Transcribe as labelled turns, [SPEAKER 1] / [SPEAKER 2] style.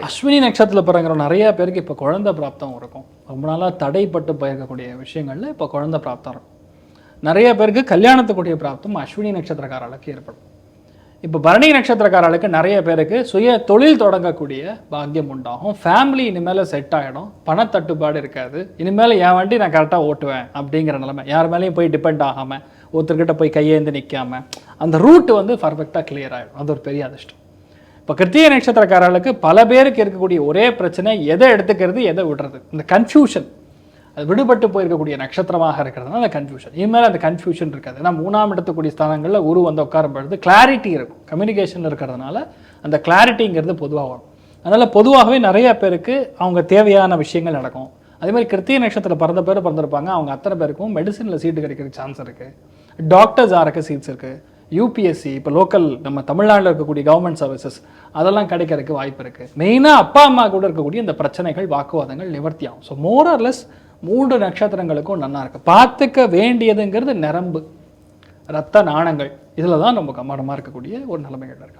[SPEAKER 1] சரி.
[SPEAKER 2] அஸ்வினி நட்சத்திரத்தில் பிறங்கிற நிறைய பேருக்கு இப்போ குழந்தை பிராப்தம் இருக்கும். ரொம்ப நாளாக தடைப்பட்டு போயிருக்கக்கூடிய விஷயங்களில் இப்போ குழந்தை பிராப்தம் இருக்கும். நிறைய பேருக்கு கல்யாணத்துக்குரிய பிராப்தம் அஸ்வினி நட்சத்திரக்காரர்களுக்கு ஏற்படும். இப்போ பரணி நட்சத்திரக்காரர்களுக்கு நிறைய பேருக்கு சுய தொழில் தொடங்கக்கூடிய பாக்கியம் உண்டாகும். ஃபேமிலி இனிமேல் செட் ஆகிடும் பணத்தட்டுப்பாடு இருக்காது. இனிமேல் என் வண்டி நான் கரெக்டாக ஓட்டுவேன் அப்படிங்கிற நிலைமை. யார் மேலேயும் போய் டிபெண்ட் ஆகாமல் ஒருத்தர்கிட்ட போய் கையேந்து நிற்காம அந்த ரூட் வந்து பர்ஃபெக்டாக கிளியர் ஆகிடும் அது ஒரு பெரிய அதிர்ஷ்டம். இப்போ கிருத்திய நட்சத்திரக்காரர்களுக்கு பல பேருக்கு இருக்கக்கூடிய ஒரே பிரச்சனை எதை எடுத்துக்கிறது எதை விடுறது? இந்த கன்ஃபியூஷன் அது விடுபட்டு போயிருக்கக்கூடிய நட்சத்திரமாக இருக்கிறதுனால அந்த கன்ஃபியூஷன் இனிமேல் அந்த கன்ஃபியூஷன் இருக்காது. ஏன்னா மூணாம் இடத்துக்கூடிய ஸ்தானங்களில் உரு வந்து உட்காரும் பொழுது கிளாரிட்டி இருக்கும். கம்யூனிகேஷன் இருக்கிறதுனால அந்த கிளாரிட்டிங்கிறது பொதுவாக வரும். அதனால் பொதுவாகவே நிறைய பேருக்கு அவங்க தேவையான விஷயங்கள் நடக்கும். அதே மாதிரி கிருத்திய நட்சத்திரம் பிறந்த பேர் பிறந்திருப்பாங்க. அவங்க அத்தனை பேருக்கும் மெடிசனில் சீட்டு கிடைக்கிற சான்ஸ் இருக்குது டாக்டர்ஸ் ஆறக்க சீட்ஸ் இருக்குது யூபிஎஸ்சி இப்போ லோக்கல் நம்ம தமிழ்நாட்டில் இருக்கக்கூடிய கவர்மெண்ட் சர்வீசஸ் அதெல்லாம் கிடைக்கிறதுக்கு வாய்ப்பு இருக்குது மெயினாக அப்பா அம்மா கூட இருக்கக்கூடிய இந்த பிரச்சனைகள் வாக்குவாதங்கள் நிவர்த்தி ஆகும். ஸோ மோரர்லெஸ் மூன்று நட்சத்திரங்களுக்கும் நல்லா இருக்குது பார்த்துக்க வேண்டியதுங்கிறது நரம்பு ரத்த நாணங்கள். இதில் தான் ரொம்ப கவனமாக இருக்கக்கூடிய ஒரு நிலைமைகள் இருக்குது